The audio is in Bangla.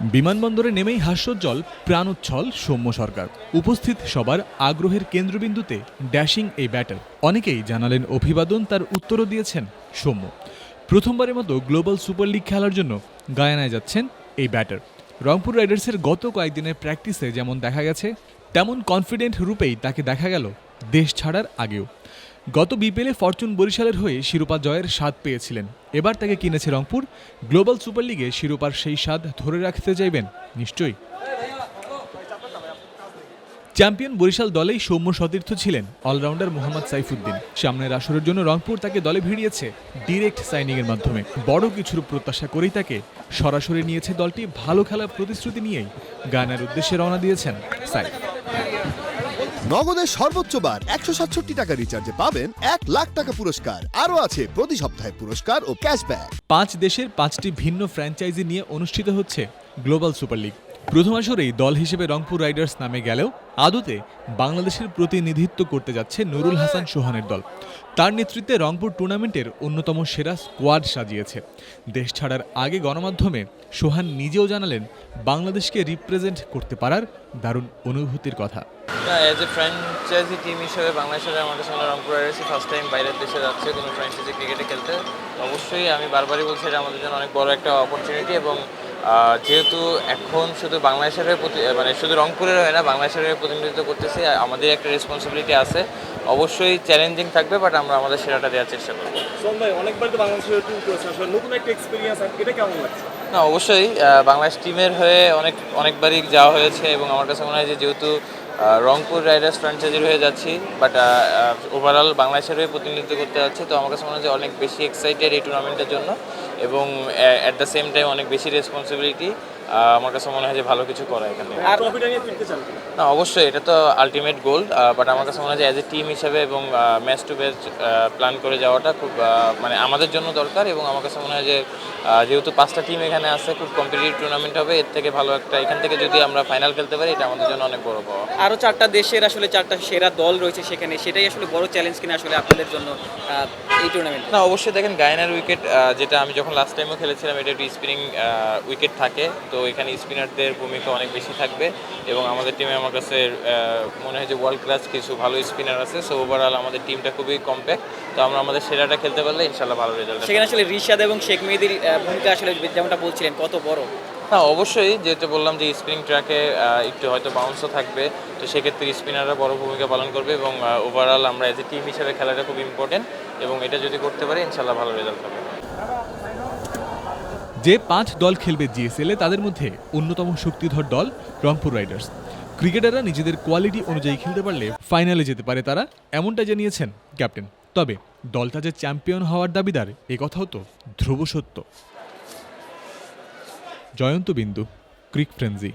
বিমানবন্দরে নেমেই হাস্যোজ্জ্বল প্রাণোচ্ছল সৌম্য সরকার। উপস্থিত সবার আগ্রহের কেন্দ্রবিন্দুতে ড্যাশিং এই ব্যাটার অনেকেই জানালেন অভিবাদন তার উত্তরও দিয়েছেন সৌম্য। প্রথমবারের মতো গ্লোবাল সুপার লিগ খেলার জন্য গায়ানায় যাচ্ছেন এই ব্যাটার রংপুর রাইডার্সের গত কয়েকদিনের প্র্যাকটিসে যেমন দেখা গেছে, তেমন কনফিডেন্ট রূপেই তাকে দেখা গেল দেশ ছাড়ার আগেও। গত বিপিএলে ফরচুন বরিশালের হয়ে শিরোপা জয়ের স্বাদ পেয়েছিলেন। এবার তাকে কিনেছে রংপুর। গ্লোবাল সুপার লিগে শিরোপার সেই স্বাদ ধরে রাখতে চাইবেন নিশ্চয়ই। চ্যাম্পিয়ন বরিশাল দলেই সৌম্য সতীর্থ ছিলেন অলরাউন্ডার মোহাম্মদ সাইফুদ্দিন। সামনের আসরের জন্য রংপুর তাকে দলে ভিড়িয়েছে ডিরেক্ট সাইনিংয়ের মাধ্যমে। বড় কিছুর প্রত্যাশা করেই তাকে সরাসরি নিয়েছে দলটি। ভালো খেলার প্রতিশ্রুতি নিয়েই গায়নার উদ্দেশ্যে রওনা দিয়েছেন সাইফ। নগদের সর্বোচ্চ বার একশো সাতষট্টি টাকা রিচার্জে পাবেন এক লাখ টাকা পুরস্কার। আরও আছে প্রতি সপ্তাহে পুরস্কার ও ক্যাশব্যাক পাঁচ দেশের পাঁচটি ভিন্ন ফ্র্যাঞ্চাইজি নিয়ে অনুষ্ঠিত হচ্ছে গ্লোবাল সুপার লিগ প্রথম আসরেই দল হিসেবে রংপুর রাইডার্স নামে গেলেও আদতে বাংলাদেশের প্রতিনিধিত্ব করতে যাচ্ছে নুরুল হাসান সোহানের দল। তার নেতৃত্বে রংপুর টুর্নামেন্টের অন্যতম সেরা স্কোয়াড সাজিয়েছে। দেশ ছাড়ার আগে গণমাধ্যমে সোহান নিজেও জানালেন, বাংলাদেশকে রিপ্রেজেন্ট করতে পারার দারুণ অনুভূতির কথা। না অ্যাজ এ ফ্র্যাঞ্চাইজি টিম হিসেবে বাংলাদেশের আমাদের সঙ্গে রংপুর রাইডার্সই ফার্স্ট টাইম বাইরের দেশে যাচ্ছে কোনো ফ্র্যাঞ্চাইজি ক্রিকেটে খেলতে অবশ্যই আমি বারবারই বলছি এটা আমাদের জন্য অনেক বড় একটা অপরচুনিটি এবং যেহেতু এখন শুধু বাংলাদেশের হয়ে প্রতি- মানে শুধু রংপুরের হয় না বাংলাদেশের হয়ে প্রতিনিধিত্ব করতেছি আমাদের একটা রেসপন্সিবিলিটি আছে। অবশ্যই চ্যালেঞ্জিং থাকবে বাট আমরা আমাদের সেরাটা দেওয়ার চেষ্টা করব। ভাই অনেকবার তো বাংলাদেশের ট্যুর করেছেন আসলে নতুন একটা এক্সপিরিয়েন্স এটা কেমন লাগছে? না অবশ্যই বাংলাদেশ টিমের হয়ে অনেক অনেকবারই যাওয়া হয়েছে এবং আমার কাছে মনে হয় যে যেহেতু রংপুর রাইডার্স ফ্র্যাঞ্চাইজির হয়ে যাচ্ছি বাট ওভারঅল বাংলাদেশের হয়ে প্রতিনিধিত্ব করতে যাচ্ছি, তো আমার কাছে মনে হচ্ছে অনেক বেশি এক্সাইটেড এই টুর্নামেন্টের জন্য, এবং অ্যাট দ্য সেম টাইম অনেক বেশি রেসপন্সিবিলিটি আমার কাছে মনে হয় যে ভালো কিছু করা এখানে। না অবশ্যই এটা তো আলটিমেট গোল বাট আমার কাছে মনে হয় যে অ্যাজ এ টিম হিসেবে এবং ম্যাচ টু ম্যাচ প্ল্যান করে যাওয়াটা খুব মানে আমাদের জন্য দরকার এবং আমার কাছে মনে হয় যে যেহেতু পাঁচটা টিম এখানে আছে খুব কম্পিটিটিভ টুর্নামেন্ট হবে এর থেকে ভালো একটা এখান থেকে যদি আমরা ফাইনাল খেলতে পারি এটা আমাদের জন্য অনেক বড় পাওয়া। আরও চারটা দেশের আসলে চারটা সেরা দল রয়েছে সেখানে সেটাই আসলে বড় চ্যালেঞ্জ কিনা আসলে আপনাদের জন্য এই টুর্নামেন্ট না অবশ্যই দেখেন গায়নার উইকেট যেটা আমি যখন লাস্ট টাইমও খেলেছিলাম এটা একটু স্পিনিং উইকেট থাকে তো এখানে স্পিনারদের ভূমিকা অনেক বেশি থাকবে এবং আমাদের টিমে আমার কাছে মনে হয় যে ওয়ার্ল্ড ক্লাস কিছু ভালো স্পিনার আছে। সো ওভারঅল আমাদের টিমটা খুবই কম্প্যাক্ট তো আমরা আমাদের সেরাটা খেলতে পারলে ইনশাল্লাহ ভালো রেজাল্ট সেখানে আসলে রিশাদ এবং শেখ মেহেদির ভূমিকা আসলে যেমনটা বলছিলেন কত বড়? হ্যাঁ অবশ্যই যেটা বললাম যে স্পিনিং ট্র্যাকে একটু হয়তো বাউন্সও থাকবে। তো সেক্ষেত্রে স্পিনাররা বড় ভূমিকা পালন করবে এবং ওভারঅল আমরা এজ এ টিম হিসেবে খেলাটা খুব ইম্পর্টেন্ট এবং এটা যদি করতে পারি ইনশাল্লাহ ভালো রেজাল্ট হবে। যে পাঁচ দল খেলবে জিএসএলে তাদের মধ্যে অন্যতম শক্তিধর দল রংপুর রাইডার্স। ক্রিকেটাররা নিজেদের কোয়ালিটি অনুযায়ী খেলতে পারলে ফাইনালে যেতে পারে তারা এমনটা জানিয়েছেন ক্যাপ্টেন। তবে দলটা যে চ্যাম্পিয়ন হওয়ার দাবিদার, এ কথাও তো ধ্রুব সত্য। জয়ন্ত বিন্দু, ক্রিক ফ্রেন্সি